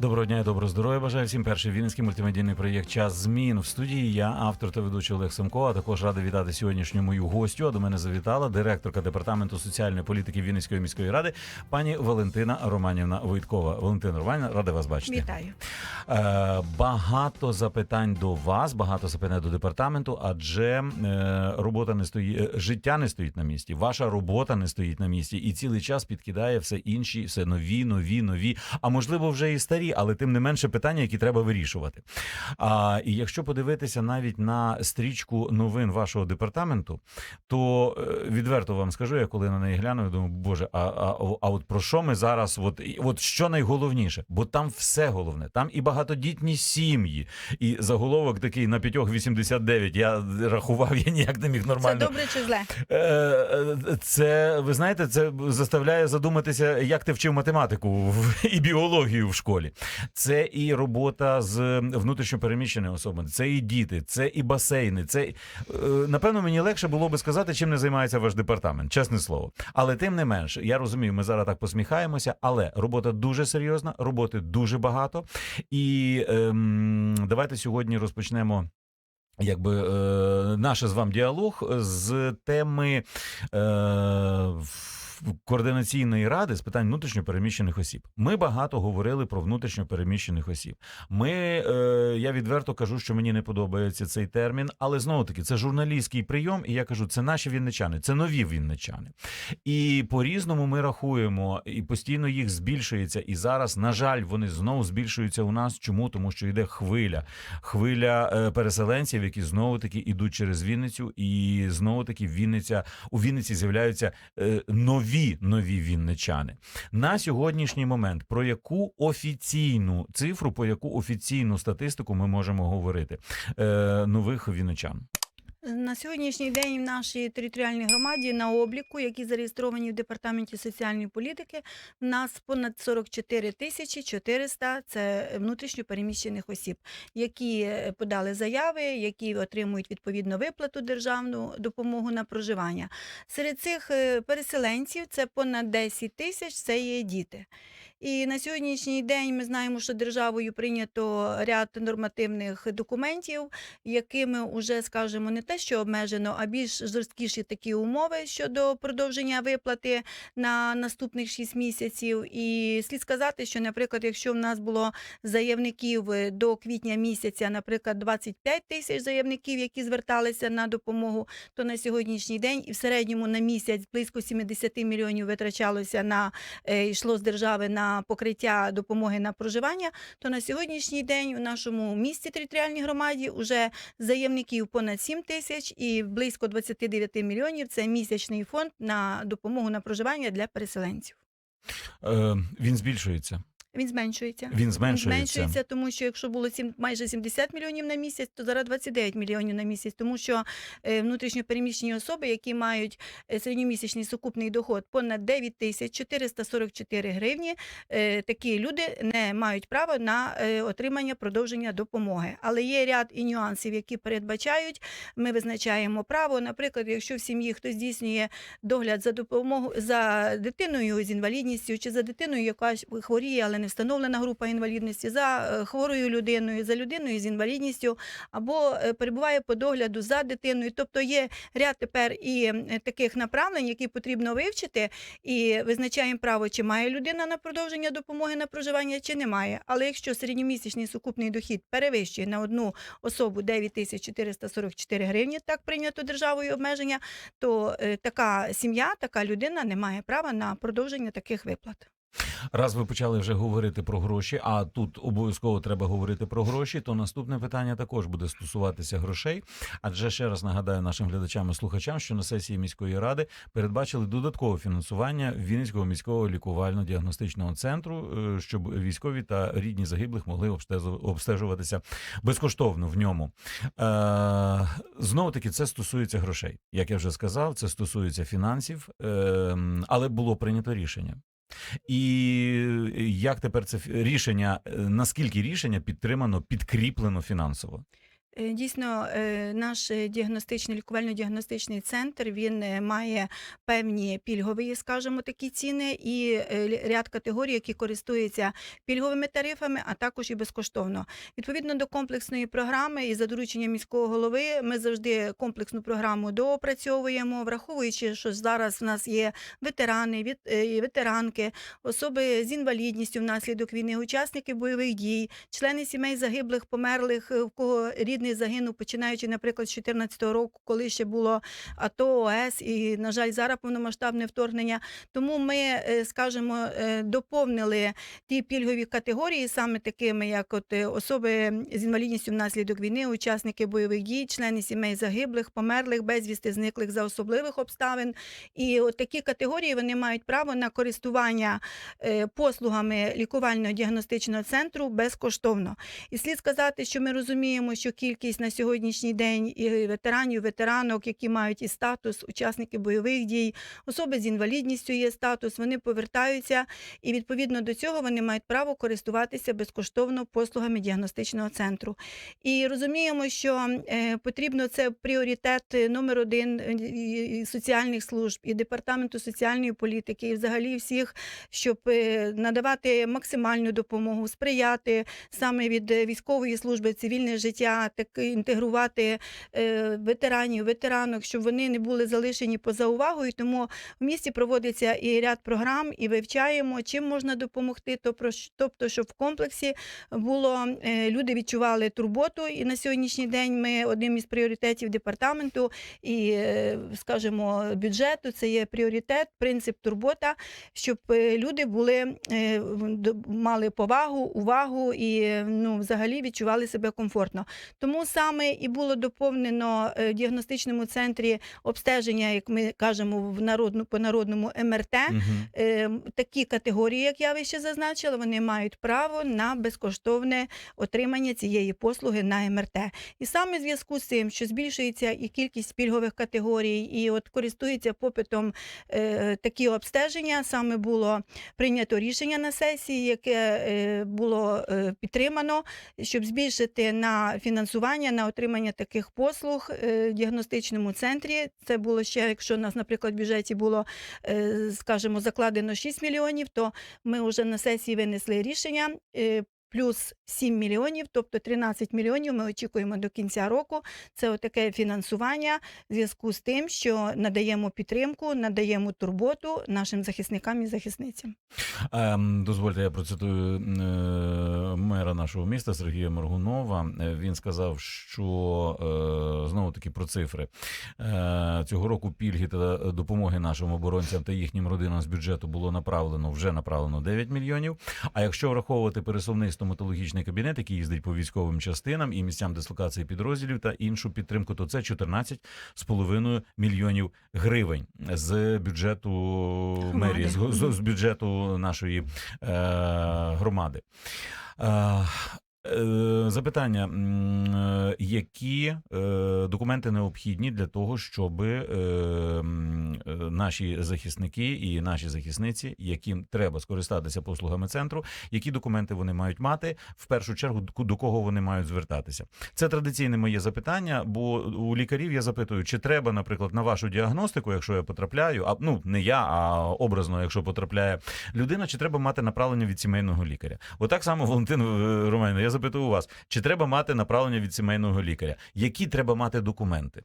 Доброго дня і доброго здоров'я. Бажаю всім перший вінницький мультимедійний проєкт Час змін в студії. Я автор та ведучий Олег Семко. А також радий вітати сьогоднішню мою гостю. А до мене завітала директорка департаменту соціальної політики Вінницької міської ради, пані Валентина Романівна Воїткова. Валентина Романівна, рада вас бачити. Вітаю. Е, багато запитань до вас, багато запитань до департаменту, адже е, робота не стоїть, е, життя не стоїть на місці. Ваша робота не стоїть на місці, і цілий час підкидає все інші, все нові, нові, нові. А можливо, вже і старі, але тим не менше питання, які треба вирішувати. А і якщо подивитися навіть на стрічку новин вашого департаменту, то е, відверто вам скажу, я коли на неї гляну, я думаю, боже, а, а, а от про що ми зараз? От, от що найголовніше? Бо там все головне, там і багатодітні сім'ї, і заголовок такий на п'ятьох 89. Я рахував, я ніяк не міг Це нормально. добре чи зле? Е, е, Це ви знаєте, це заставляє задуматися, як ти вчив математику і біологію в школі. Це і робота з внутрішньопереміщеними особами, це і діти, це і басейни. Це е, напевно мені легше було би сказати, чим не займається ваш департамент, чесне слово. Але тим не менш, я розумію, ми зараз так посміхаємося, але робота дуже серйозна, роботи дуже багато. І ем, давайте сьогодні розпочнемо. Якби е, наш з вам діалог з теми е, координаційної ради з питань внутрішньопереміщених осіб. Ми багато говорили про внутрішньопереміщених осіб. Ми, е, я відверто кажу, що мені не подобається цей термін, але знову таки це журналістський прийом, і я кажу, це наші вінничани, це нові вінничани. І по-різному ми рахуємо, і постійно їх збільшується. І зараз, на жаль, вони знову збільшуються у нас. Чому? Тому що йде хвиля, хвиля е, переселенців, які знову таки ідуть через Вінницю, і знову таки Вінниця у Вінниці з'являються е, нові нові вінничани. На сьогоднішній момент про яку офіційну цифру, по яку офіційну статистику ми можемо говорити е, нових вінничан? На сьогоднішній день в нашій територіальній громаді на обліку, які зареєстровані в департаменті соціальної політики, в нас понад 44 тисячі 400 – це внутрішньо переміщених осіб, які е, подали заяви, які отримують відповідну виплату державну допомогу на проживання. Серед цих е, переселенців це понад 10 тисяч це є діти. І на сьогоднішній день ми знаємо, що державою прийнято ряд нормативних документів, якими вже, скажімо, не те, що обмежено, а більш жорсткіші такі умови щодо продовження виплати на наступних 6 місяців. І слід сказати, що, наприклад, якщо в нас було заявників до квітня місяця, наприклад, 25 тисяч заявників, які зверталися на допомогу, то на сьогоднішній день і в середньому на місяць близько 70 мільйонів витрачалося на е, йшло з держави на покриття допомоги на проживання, то на сьогоднішній день у нашому місті територіальній громаді вже заявників понад 7 тисяч і близько 29 мільйонів це місячний фонд на допомогу на проживання для переселенців. Е, він збільшується. Він зменшується. Він зменшується. зменшується, тому що якщо було сім, майже 70 мільйонів на місяць, то зараз 29 мільйонів на місяць, тому що е, внутрішньо особи, які мають е, середньомісячний сукупний доход понад 9 тисяч 444 гривні, е, такі люди не мають права на е, отримання продовження допомоги. Але є ряд і нюансів, які передбачають. Ми визначаємо право. Наприклад, якщо в сім'ї хтось здійснює догляд за допомогу за дитиною з інвалідністю чи за дитиною, яка хворіє, але не встановлена група інвалідності, за е, хворою людиною, за людиною з інвалідністю, або е, перебуває по догляду за дитиною. Тобто є ряд тепер і таких направлень, які потрібно вивчити, і визначаємо право, чи має людина на продовження допомоги на проживання, чи немає. Але якщо середньомісячний сукупний дохід перевищує на одну особу 9444 гривні, так прийнято державою обмеження, то е, така сім'я, така людина не має права на продовження таких виплат. Раз ви почали вже говорити про гроші, а тут обов'язково треба говорити про гроші, то наступне питання також буде стосуватися грошей. Адже ще раз нагадаю нашим глядачам і слухачам, що на сесії міської ради передбачили додаткове фінансування Вінницького міського лікувально-діагностичного центру, е, щоб військові та рідні загиблих могли обстежу- обстежуватися безкоштовно в ньому. Е, Знову таки, це стосується грошей. Як я вже сказав, це стосується фінансів, е, але було прийнято рішення. І як тепер це рішення, е, наскільки рішення підтримано, підкріплено фінансово? Е, Дійсно, е, наш е, діагностичний лікувально-діагностичний центр він має певні пільгові, скажімо, такі ціни і ряд категорій, які користуються пільговими тарифами, а також і безкоштовно. Відповідно до комплексної програми і за дорученням міського голови, ми завжди комплексну програму доопрацьовуємо, враховуючи, що зараз в нас є ветерани, від- ветеранки, особи з інвалідністю внаслідок війни, учасники бойових дій, члени сімей загиблих, померлих, в кого рідний загинув, починаючи, наприклад, з 2014 року, коли ще було АТО, ОС і, на жаль, зараз повномасштабне вторгнення. Тому ми, е, скажімо, е, доповнили ті пільгові категорії, саме такими, як от е, особи з інвалідністю внаслідок війни, учасники бойових дій, члени сімей загиблих, померлих, безвісти зниклих за особливих обставин. І от такі категорії вони мають право на користування послугами лікувально-діагностичного центру безкоштовно. І слід сказати, що ми розуміємо, що кількість на сьогоднішній день і ветеранів, ветеранок, які мають і статус, учасники бойових дій, особи з інвалідністю є статус, вони повертаються, і відповідно до цього вони мають право користуватися безкоштовно послугами діагностичного центру. І розуміємо, що е, потрібно це пріоритет номер один е, соціальних служб і департаменту соціальної політики, і взагалі всіх, щоб е, надавати максимальну допомогу, сприяти саме від військової служби цивільне життя, так інтегрувати е, ветеранів, ветеранок, щоб вони не були залишені поза увагою. Тому в місті проводиться і ряд програм, і вивчаємо, чим можна допомогти. Тобто, щоб в комплексі було е, люди відчували турботу. І на сьогоднішній день ми одним із пріоритетів департаменту і, е, скажімо, бюджету це є пріоритет, принцип турбота, щоб люди були мали повагу, увагу і ну, взагалі відчували себе комфортно. Тому саме і було доповнено е, в діагностичному центрі обстеження, як ми кажемо в народну по народному МРТ. Е, Такі категорії, як я вище зазначила, вони мають право на безкоштовне отримання цієї послуги на МРТ. І саме в зв'язку з цим, що збільшується і кількість пільгових категорій, і от користується попитом е, такі обстеження, саме було прийнято рішення на сесії, яке е, було е, підтримано, щоб збільшити на фінансування на отримання таких послуг е, в діагностичному центрі. Це було ще, якщо у нас, наприклад, в бюджеті було, е, скажімо, закладено 6 мільйонів, то ми вже на сесії винесли рішення. Плюс 7 мільйонів, тобто 13 мільйонів ми очікуємо до кінця року. Це отаке фінансування в зв'язку з тим, що надаємо підтримку, надаємо турботу нашим захисникам і захисницям. Ем, дозвольте, я процитую е, мера нашого міста Сергія Моргунова. Е, Він сказав, що е, знову таки про цифри е, цього року пільги та допомоги нашим оборонцям та їхнім родинам з бюджету було направлено вже направлено 9 мільйонів. А якщо враховувати пересувний стоматологічний кабінет, який їздить по військовим частинам і місцям дислокації підрозділів та іншу підтримку, то це 14,5 мільйонів гривень з бюджету мерії, з, з, з бюджету нашої е, громади. Е, Запитання: е, які е, документи необхідні для того, щоб е, е, наші захисники і наші захисниці, яким треба скористатися послугами центру, які документи вони мають мати, в першу чергу до- кого вони мають звертатися? Це традиційне моє запитання, бо у лікарів я запитую, чи треба, наприклад, на вашу діагностику, якщо я потрапляю, а ну не я, а образно, якщо потрапляє людина, чи треба мати направлення від сімейного лікаря? Отак само, Валентин е, Романівна, я запитую у вас, чи треба мати направлення від сімейного лікаря? Які треба мати документи?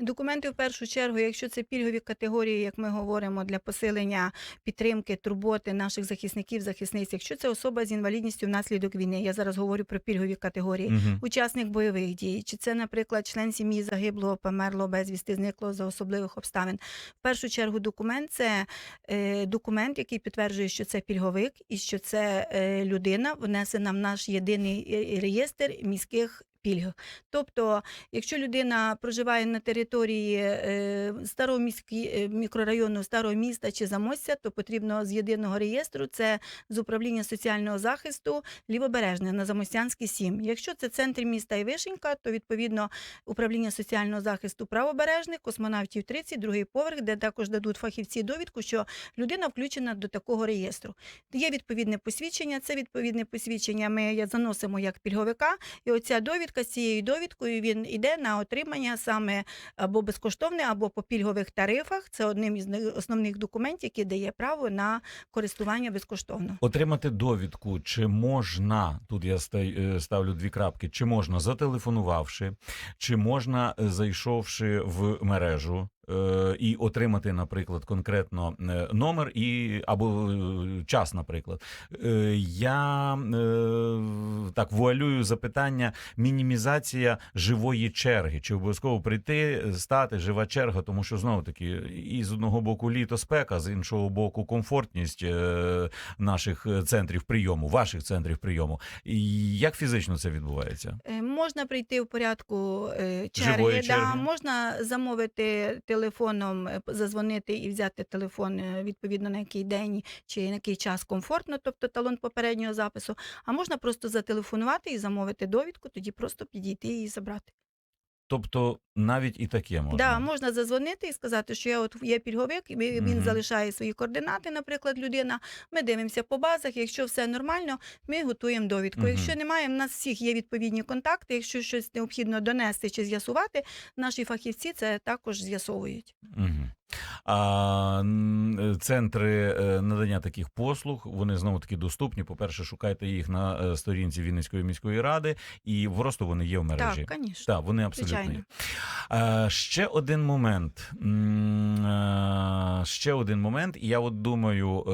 Документи в першу чергу, якщо це пільгові категорії, як ми говоримо, для посилення підтримки, турботи наших захисників, захисниць, якщо це особа з інвалідністю внаслідок війни, я зараз говорю про пільгові категорії. Мгм. Учасник бойових дій, чи це, наприклад, член сім'ї загиблого, померлого, безвісти, зниклого за особливих обставин. В першу чергу документ це е, документ, який підтверджує, що це пільговик і що це е, людина внесена в наш єдиний е, реєстр міських пільг. Тобто, якщо людина проживає на території е, старого міські, е, мікрорайону старого міста чи замостя, то потрібно з єдиного реєстру це з управління соціального захисту лівобережне на Замостянській 7. Якщо це центр міста і Вишенька, то відповідно управління соціального захисту правобережне, космонавтів 30, другий поверх, де також дадуть фахівці довідку, що людина включена до такого реєстру. Є відповідне посвідчення. Це відповідне посвідчення. Ми заносимо як пільговика, і оця довідка. Довідка з цією довідкою він іде на отримання саме або безкоштовне, або по пільгових тарифах. Це одним із основних документів, який дає право на користування безкоштовно. Отримати довідку, чи можна тут я е, ставлю дві крапки, чи можна зателефонувавши, чи можна е, зайшовши в мережу. Е, І отримати, наприклад, конкретно е, номер і або е, час, наприклад. Я так вуалюю запитання: мінімізація живої черги. Чи обов'язково прийти, стати жива черга, тому що знову таки, і з одного боку літо спека, з іншого боку, комфортність наших центрів прийому, ваших центрів прийому. І як фізично це відбувається? Можна прийти в порядку черги, да, черги. можна замовити телефоном, е, зазвонити і взяти телефон е, відповідно на який день чи на який час комфортно, тобто талон попереднього запису. А можна просто зателефонувати і замовити довідку, тоді просто підійти і забрати. Тобто навіть і таке можна. Да, можна зазвонити і сказати, що я от є пільговик, і він він Мгм. залишає свої координати, наприклад, людина. Ми дивимося по базах. Якщо все нормально, ми готуємо довідку. Мгм. Якщо немає, в нас всіх є відповідні контакти. Якщо щось необхідно донести чи з'ясувати, наші фахівці це також з'ясовують. Угу. А центри е, надання таких послуг вони знову таки доступні. По-перше, шукайте їх на е, сторінці Вінницької міської ради, і просто вони є в мережі. Так, звісно. Так, вони абсолютно Звичайно. є. Е, ще один момент. Е, ще один момент. І я от думаю, е,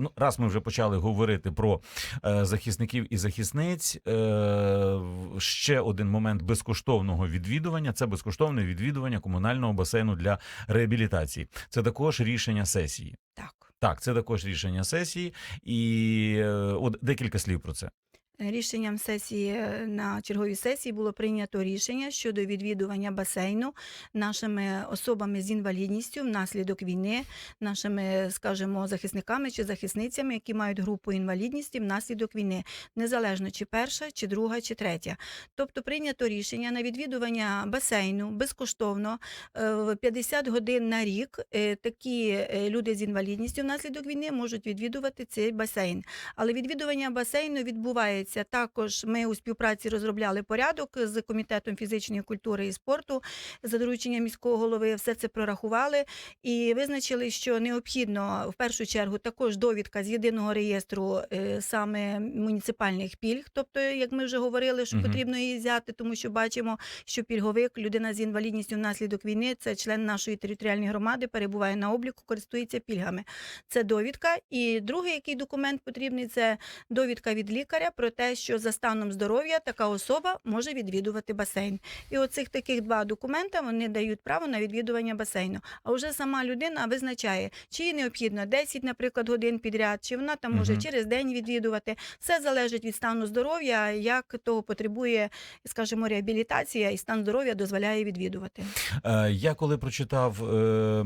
ну, раз ми вже почали говорити про е, захисників і захисниць. Е, ще один момент безкоштовного відвідування це безкоштовне відвідування комунального басейну для реабілітації. Це також рішення сесії. Так. Так, це також рішення сесії, і е, от декілька слів про це. Рішенням сесії е, на черговій сесії було прийнято рішення щодо відвідування басейну нашими особами з інвалідністю внаслідок війни, нашими, скажімо, захисниками чи захисницями, які мають групу інвалідності внаслідок війни, незалежно чи перша, чи друга, чи третя. Тобто прийнято рішення на відвідування басейну безкоштовно е, в 50 годин на рік. е, Такі е, люди з інвалідністю внаслідок війни можуть відвідувати цей басейн. Але відвідування басейну відбувається також. Ми у співпраці розробляли порядок з комітетом фізичної культури і спорту за дорученням міського голови. Все це прорахували і визначили, що необхідно в першу чергу також довідка з єдиного реєстру е, саме муніципальних пільг. Тобто, як ми вже говорили, що Мгм. потрібно її взяти, тому що бачимо, що пільговик, людина з інвалідністю внаслідок війни, це член нашої територіальної громади, перебуває на обліку, користується пільгами. Це довідка. І другий, який документ потрібний, це довідка від лікаря про те, що за станом здоров'я така особа може відвідувати басейн. І оцих таких два документа вони дають право на відвідування басейну. А вже сама людина визначає, чи їй необхідно 10, наприклад, годин підряд, чи вона там може Мгм. через день відвідувати. Все залежить від стану здоров'я, як того потребує, скажімо, реабілітація, і стан здоров'я дозволяє відвідувати. Е, Я коли прочитав е,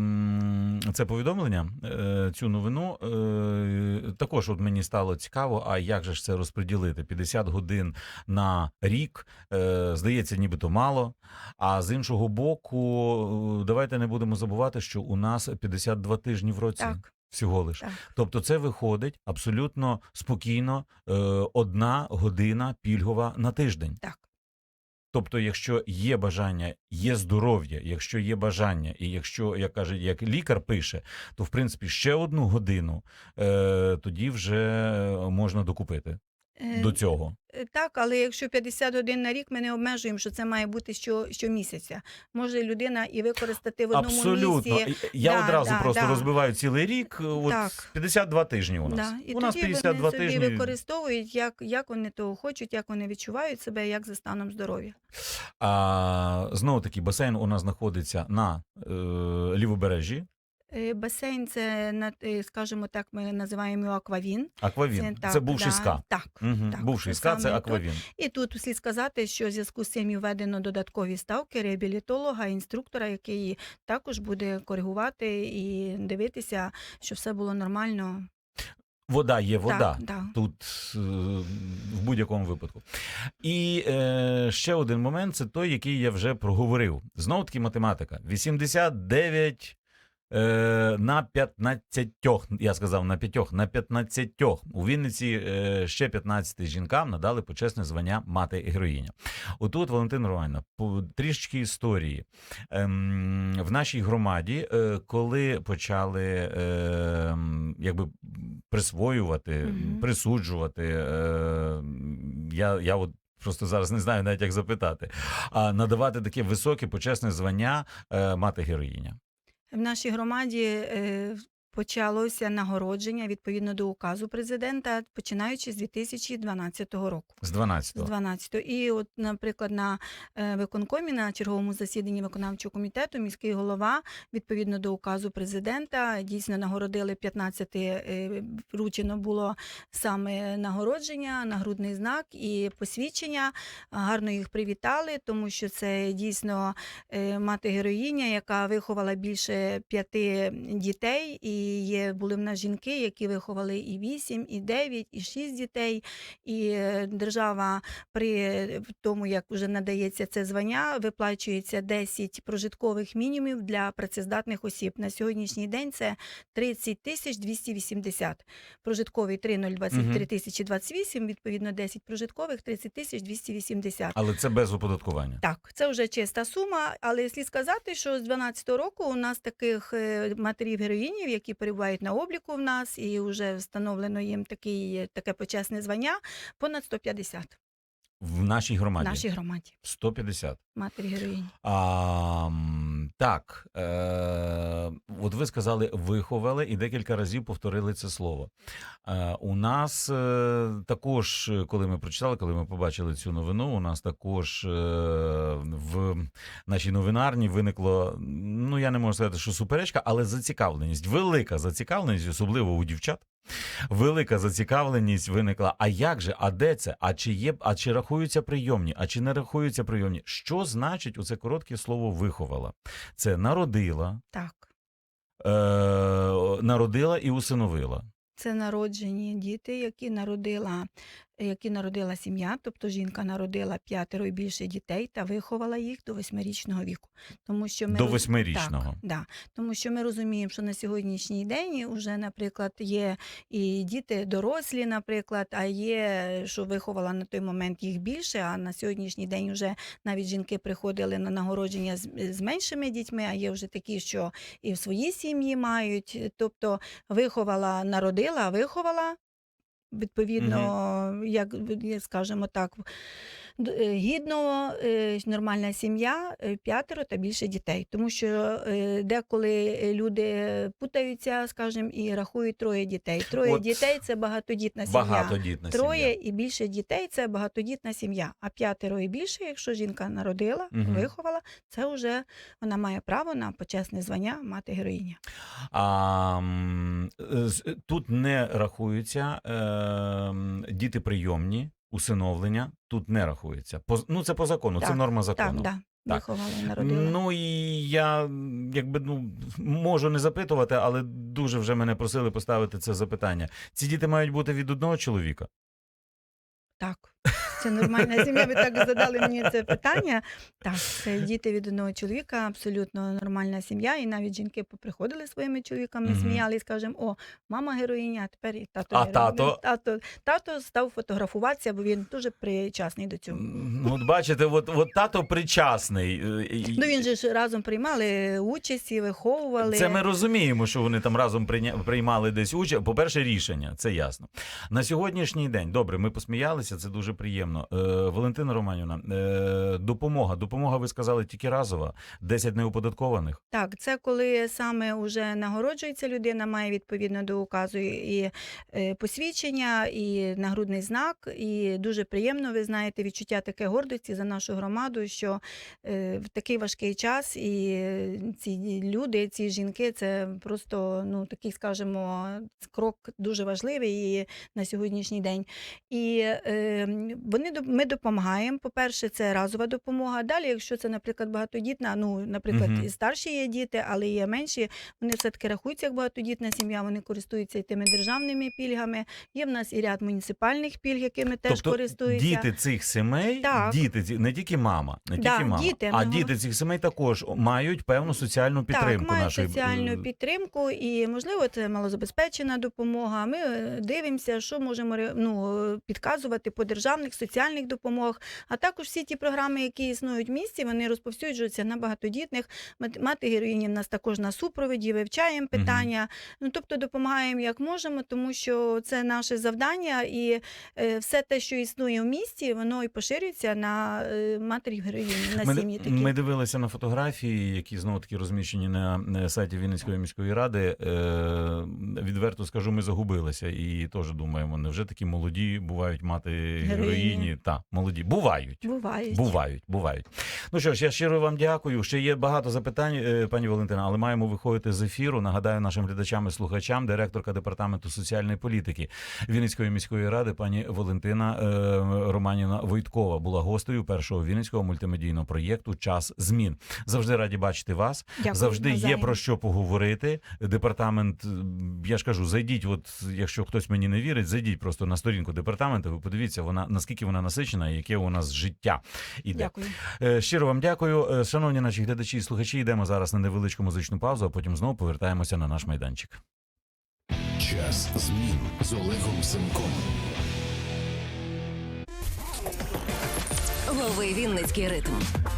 це повідомлення, е, цю новину, також от мені стало цікаво, а як же ж це розподілити? 50 годин на рік, е, здається, нібито мало. А з іншого боку, е, давайте не будемо забувати, що у нас 52 тижні в році. Так. Всього лиш. Так. Тобто це виходить абсолютно спокійно е, одна година пільгова на тиждень. Так. Тобто, якщо є бажання, є здоров'я, якщо є бажання, і якщо як каже, як лікар пише, то в принципі ще одну годину е, тоді вже можна докупити до цього. Е, Так, але якщо 50 годин на рік, ми не обмежуємо, що це має бути що, щомісяця. Може людина і використати в одному Абсолютно. місці. Я Да, одразу да, просто да. розбиваю цілий рік. От Так. 52 тижні у нас. Да. І у нас 52 вони собі тижні. використовують, як, як вони того хочуть, як вони відчувають себе, як за станом здоров'я. А знову таки, басейн у нас знаходиться на е, лівобережжі. Е, Басейн це, е, скажімо так, ми називаємо його аквавін. Аквавін. Це, так, бувший да, ска. Так. Угу. так, Бувший це ска це саме тут. аквавін. І тут слід сказати, що в зв'язку з цим введено додаткові ставки реабілітолога, інструктора, який також буде коригувати і дивитися, щоб все було нормально. Вода є вода. Так, да. Тут е, в будь-якому випадку. І е, ще один момент це той, який я вже проговорив. Знову таки математика. 89 Е, на 15, я сказав на 5, на 15. У Вінниці е, ще 15 жінкам надали почесне звання мати героїня. Отут, Валентин Романівна, трішечки історії. Ем, в нашій громаді, е, коли почали е, якби присвоювати, Мгм. присуджувати, е, я, я от просто зараз не знаю навіть як запитати, а надавати таке високе почесне звання е, мати героїня. В нашій громаді е, почалося нагородження відповідно до указу президента, починаючи з 2012 року. З З 12-го. І от, наприклад, на е, виконкомі на черговому засіданні виконавчого комітету міський голова відповідно до указу президента дійсно нагородили 15 е, вручено було саме нагородження, нагрудний знак і посвідчення. Гарно їх привітали, тому що це дійсно е, мати героїня, яка виховала більше п'яти дітей. І є були в нас жінки, які виховали і 8, і 9, і 6 дітей. І е, держава при тому, як вже надається це звання, виплачується 10 прожиткових мінімумів для працездатних осіб. На сьогоднішній день це 30 тисяч 280. Прожитковий 3023 Мгм. тисячі 28, відповідно 10 прожиткових 30 тисяч 280. Але це без оподаткування. Так, це вже чиста сума, але слід сказати, що з 12-го року у нас таких е, матерів героїнів, які перебувають на обліку в нас, і вже встановлено їм такий, таке почесне звання, понад 150 В нашій в громаді. нашій громаді. 150. Матері героїні. А, так, е, от ви сказали виховали і декілька разів повторили це слово. Е, у нас е, також, коли ми прочитали, коли ми побачили цю новину, у нас також е, в нашій новинарні виникло, ну я не можу сказати, що суперечка, але зацікавленість, велика зацікавленість, особливо у дівчат. Велика зацікавленість виникла. А як же? А де це? А чи є, а чи рахуються прийомні? А чи не рахуються прийомні? Що значить у це коротке слово виховала? Це народила, Так. е, народила і усиновила. Це народжені діти, які народила, які народила сім'я, тобто жінка народила п'ятеро і більше дітей та виховала їх до восьмирічного віку. Тому що ми До восьмирічного. Так, да. Тому що ми розуміємо, що на сьогоднішній день вже, наприклад, є і діти дорослі, наприклад, а є, що виховала на той момент їх більше. А на сьогоднішній день вже навіть жінки приходили на нагородження з, з меншими дітьми, а є вже такі, що і в своїй сім'ї мають. Тобто виховала, народила, виховала. Відповідно, як як скажемо так, гідно, е, нормальна сім'я, е, п'ятеро та більше дітей. Тому що е, деколи люди путаються, скажімо, і рахують троє дітей. Троє От дітей це багатодітна сім'я. Багатодітна Троє сім'я. і більше дітей це багатодітна сім'я. А п'ятеро і більше, якщо жінка народила, Мгм. виховала, це вже вона має право на почесне звання мати героїня. А, е, тут не рахуються е, діти прийомні, усиновлення. Тут не рахується. По, ну, це по закону, це норма норма Так, закону. да, Так. народила. Ну і я якби ну можу не запитувати, але дуже вже мене просили поставити це запитання. Ці діти мають бути від одного чоловіка. Так, це нормальна сім'я. Ви так задали мені це питання. Так, це діти від одного чоловіка, абсолютно нормальна сім'я. І навіть жінки поприходили своїми чоловіками, Мгм. сміялись, кажемо, о, мама героїня, а тепер і тато. А герой». тато? тато тато став фотографуватися, бо він дуже причасний до цього. Ну, от бачите, от, от тато причасний. е, і- Ну він же ж разом приймали участь і виховували. Це ми розуміємо, що вони там разом прийня- приймали десь участь. По-перше, рішення, це ясно. На сьогоднішній день, добре, ми посміялися, це дуже приємно. Е, Валентина Романівна, е, допомога. Допомога, ви сказали, тільки разова, 10 неоподаткованих. Так, це коли саме вже нагороджується людина, має відповідно до указу і е, посвідчення, і нагрудний знак. І дуже приємно, ви знаєте, відчуття таке гордості за нашу громаду, що е, в такий важкий час і ці люди, ці жінки, це просто ну такий, скажімо, крок дуже важливий і на сьогоднішній день. І е, вони ми допомагаємо. По-перше, це разова допомога. Далі, якщо це, наприклад, багатодітна, ну, наприклад, Мгм. і старші є діти, але є менші, вони все-таки рахуються як багатодітна сім'я, вони користуються і тими державними пільгами. Є в нас і ряд муніципальних пільг, якими теж тобто користуються. діти цих сімей, Так. діти не тільки мама, не Да, тільки мама, діти, а діти цих сімей також мають певну соціальну підтримку Так, мають нашої соціальну е, підтримку, і можливо це малозабезпечена допомога. Ми е, дивимося, що можемо ну, е, підказувати по державних соціальних допомогах. А також всі ті програми, які існують в місті, вони розповсюджуються на багатодітних. Мат- Мати героїні в нас також на супроводі, вивчаємо питання. Ну тобто допомагаємо як можемо, тому що це наше завдання, і е, все те, що існує в місті, воно і поширюється на е, матері героїні, на Ми, сім'ї такі. ми дивилися на фотографії, які знову таки розміщені на сайті Вінницької міської ради. Е, відверто скажу, ми загубилися і теж думаємо, невже такі молоді бувають мати героїні? Героїні. Та, молоді. Бувають. Бувають. Бувають, бувають. Ну що ж, я щиро вам дякую. Ще є багато запитань, е, пані Валентина, але маємо виходити з ефіру. Нагадаю нашим глядачам і слухачам, директорка департаменту соціальної політики Вінницької міської ради, пані Валентина е, Романівна Войткова була гостею першого вінницького мультимедійного проєкту Час змін. Завжди раді бачити вас. Дякую, Завжди є про що поговорити. Департамент, е, я ж кажу, зайдіть. От якщо хтось мені не вірить, зайдіть просто на сторінку департаменту. Ви подивіться, вона наскільки вона насичена, і яке у нас життя іде. Дякую. Е, Щиро вам дякую. Е, Шановні наші глядачі і слухачі, йдемо зараз на невеличку музичну паузу, а потім знову повертаємося на наш майданчик. Час змін з Олегом Семком. Лови Вінницький ритм.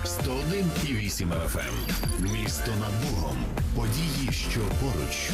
101,8 FM. Місто над Богом. Події, що поруч.